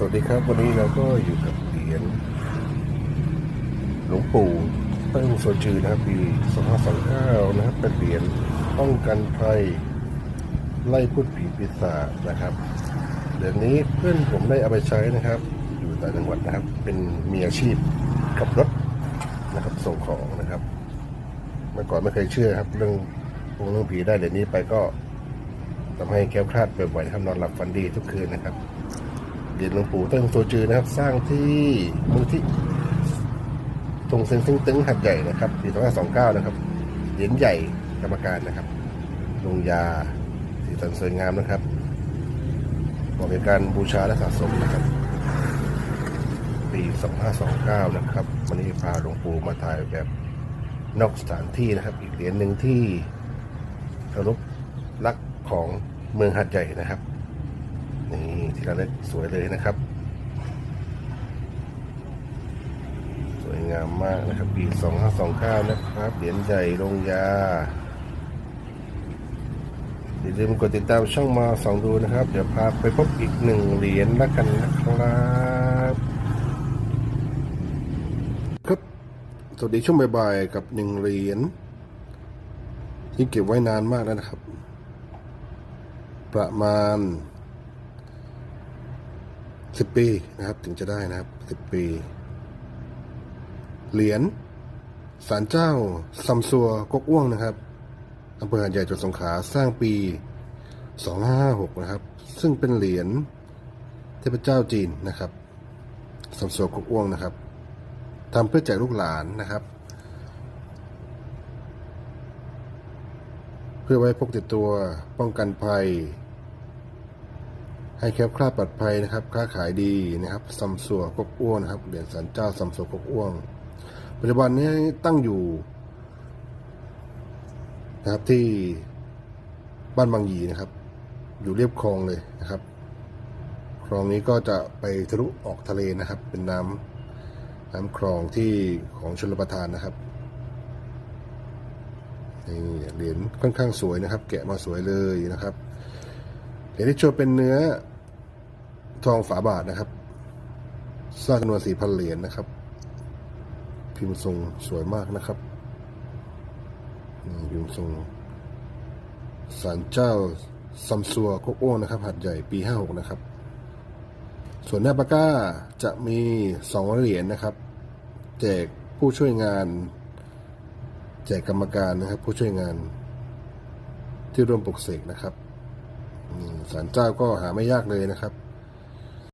สวัสดีครับ วันนี้เราก็อยู่กับเหรียญหลวงปู่เติ้งโซจือนะครับปี2529นะครับเป็นเหรียญป้องกันภัยไล่พูดผีปีศาจนะครับเหรียญนี้เพื่อนผมได้เอาไปใช้นะครับ อยู่ต่างจังหวัดนะครับ เป็นมีอาชีพขับรถนะครับส่งของนะครับ เมื่อก่อนไม่เคยเชื่อครับ เรื่องพวกเรื่องผีได้เหรียญนี้ไปก็ทำให้แคล้วคลาดบ่อยๆนะครับนอนหลับฝันดีทุกคืนนะครับ เหรียญหลวงปู่เติ้งโซจือนะครับ สร้างที่มูลที่ตรงเซ็งซิงตึงหัดใหญ่นะครับปี2529 นะครับ เหรียญใหญ่กรรมการนะครับลงยาสีสันสวยงามนะครับเหมาะเป็นการบูชาและสะสมนะครับ ปี 2529 นะครับ วันนี้พาหลวงปู่มาถ่ายแบบนอกสถานที่นะครับ อีกเหรียญหนึ่งที่เคารพรักของเมืองหัดใหญ่นะครับ นี่ที่ระลึกสวยเลยนะครับ สวยงามมากนะครับ ปี 2529 นะครับ เหรียญใหญ่ลงยาอย่าลืมกดติดตามช่องมาสองดูนะครับ เดี๋ยวพาไปพบอีกหนึ่งเหรียญละกันนะครับครับสวัสดีช่วงบ่ายๆกับหนึ่งเหรียญที่เก็บไว้นานมากแล้วนะครับ ประมาณ สิบปีนะครับ ถึงจะได้นะครับสิบปี เหรียญศาลเจ้าซัมซัวกกอ้วงนะครับอำเภอหาดใหญ่จังหวัดสงขลาสร้างปี 2556 นะครับ ซึ่งเป็นเหรียญเทพเจ้าจีนนะครับซัมซัวกกอ้วงนะครับทำเพื่อแจกลูกหลานนะครับ เพื่อไว้พกติดตัวป้องกันภัย ให้แคล้วคลาดปลอดภัยนะครับ ค้าขายดีนะครับซัมซัวกกอ้วงนะครับเหรียญสันเจ้าซัมซัวกกอ้วงปัจจุบันนี้ตั้งอยู่นะครับที่บ้านบางยีนะครับ อยู่เรียบคลองเลยนะครับ คลองนี้ก็จะไปทะลุออกทะเลนะครับ เป็นน้ำน้ำคลองที่ของชลประทานนะครับนี่เหรียญค่อนข้างสวยนะครับ แกะมาสวยเลยนะครับเหรียญที่โชว์เป็นเนื้อ ทองฝาบาทนะครับ สร้างจำนวนสี่พันเหรียญนะครับ พิมพ์ทรงสวยมากนะครับนี่พิมพ์ทรงศาลเจ้าซัมซัวกกอ้นะครับหัดใหญ่ปีห้าหกนะครับ ส่วนหน้าปากก้าจะมีสองเหรียญนะครับ แจกผู้ช่วยงาน แจกกรรมการนะครับ ผู้ช่วยงาน ที่ร่วมปลุกเสกนะครับอืมศาลเจ้าก็หาไม่ยากเลยนะครับ